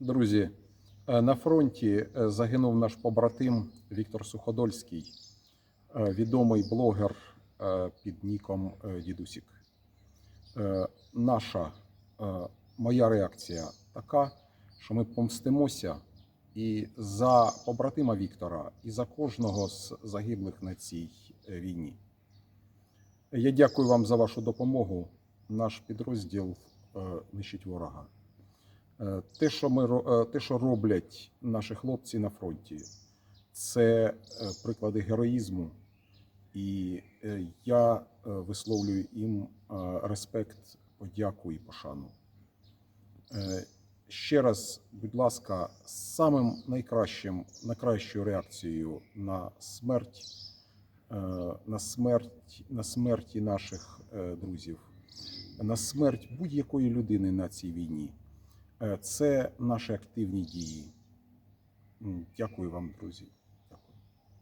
Друзі, е, на фронті е, загинув наш побратим Віктор Суходольський, е, відомий блогер під ніком Дідусік. Наша моя реакція така, що ми помстимося і за побратима Віктора, і за кожного з загиблих на цій війні. Я дякую вам за вашу допомогу. Наш підрозділ нищить ворога. Е, Те, що ми е, те, що роблять наші хлопці на фронті, це е, приклади героїзму, і я висловлюю їм респект, подяку і пошану. Ще раз, будь ласка, самим найкращим, найкращою реакцією на смерть, на смерть, на смерті наших друзів, на смерть будь-якої людини на цій війні. Е, Це наші активні дії. Дякую вам, друзі.